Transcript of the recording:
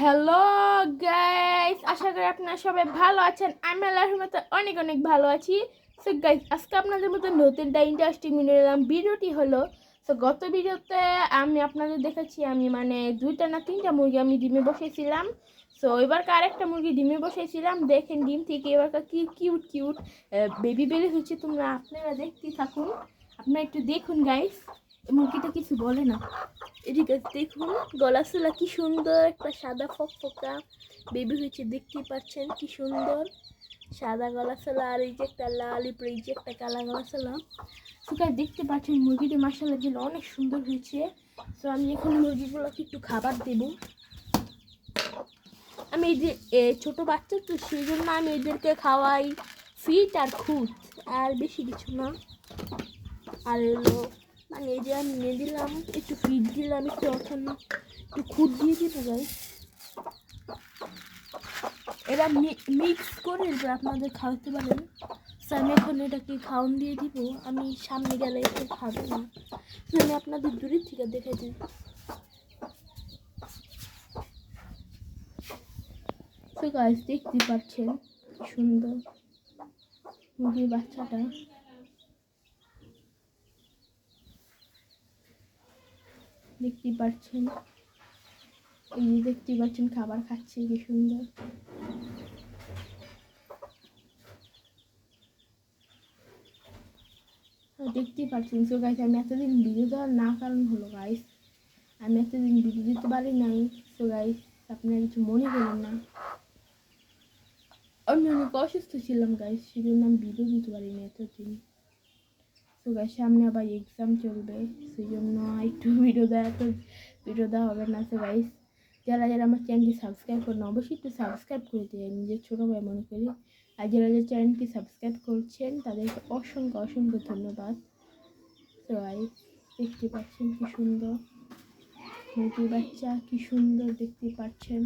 Hello guys আশা করি আপনারা সবাই ভালো আছেন। আমি আল্লাহর মতো অনেক অনেক ভালো আছি। সো গাইস আজকে আপনাদের মতো নতুন একটা ইন্টারেস্টিং ভিডিও এলাম ভিডিওটি হলো। সো গত ভিডিওতে আমি আপনাদের দেখাচ্ছি, আমি মানে দুইটা না তিনটা মুরগি আমি ডিমে বসেছিলাম। সো এবার আরেকটা মুরগি ডিমে বসেছিলাম। দেখেন ডিম থেকে এবার কি কিউট কিউট বেবি বেবি হচ্ছে। তোমরা আপনারা দেখতেই থাকুন। আপনারা একটু দেখুন গাইস মুরগিটা কিছু বলে না। এদিকে দেখুন গলা চুলা কি সুন্দর একটা সাদা ফকফকা বেবি হয়েছে দেখতেই পাচ্ছেন কি সুন্দর। সাদা গলা চলা আর এই যে একটা লাল এই যে একটা কালা গলা চলা সুকার দেখতে পাচ্ছেন মুরগিটি মাসাল্লাহ দিল অনেক সুন্দর হয়েছে। তো আমি এখন মুরগিগুলোকে একটু খাবার দেব। আমি এই যে এ, ছোট বাচ্চা তো সেই জন্য আমি এদেরকে খাওয়াই। ফিট আর খুঁত আর বেশি কিছু না। আর মানে এই যে আমি নিয়ে দিলাম একটু ফিট দিলাম একটু অখান একটু খুদ দিয়ে দিব যাই। এরা মিক্স করে এরপর আপনাদের খাওয়াতে পারেন। আমি এখন এটাকে খাওয়ান দিয়ে দিব। আমি সামনে গেলে একটু খাব না। আমি আপনাদের দূরের থেকে দেখে দিই। তো গাছ দেখতে পাচ্ছেন সুন্দর মুরগির বাচ্চাটা। দেখতেই পাচ্ছেন। এই যে দেখতেই পাচ্ছেন, খাবার খাচ্ছে, কি সুন্দর। দেখতেই পাচ্ছেন সো গাইস আমি এতদিন ভিডিও দেওয়ার না কারণ হলো গাইস আমি এতদিন ভিডিও দিতে পারি নাই সো গাইস আপনারা কিছু মনে করেন না। আমি অনেক অসুস্থ ছিলাম গাইস সেই জন্য আমি ভিডিও দিতে পারিনি এতদিন। তো সামনে আবার এক্সাম চলবে সেই জন্য একটু ভিডিও দেওয়া তো ভিডিও দেওয়া হবে না তো গাইস যারা যারা আমার চ্যানেলটি সাবস্ক্রাইব করেন, অবশ্যই একটু সাবস্ক্রাইব করে দিয়ে নিজের ছোটো ভাই মনে করি। আর যারা যারা চ্যানেলটি সাবস্ক্রাইব করছেন, তাদেরকে অসংখ্য অসংখ্য ধন্যবাদ। তো গাইস দেখতে পাচ্ছেন কি সুন্দর। মুরগির বাচ্চা, কি সুন্দর দেখতে পাচ্ছেন।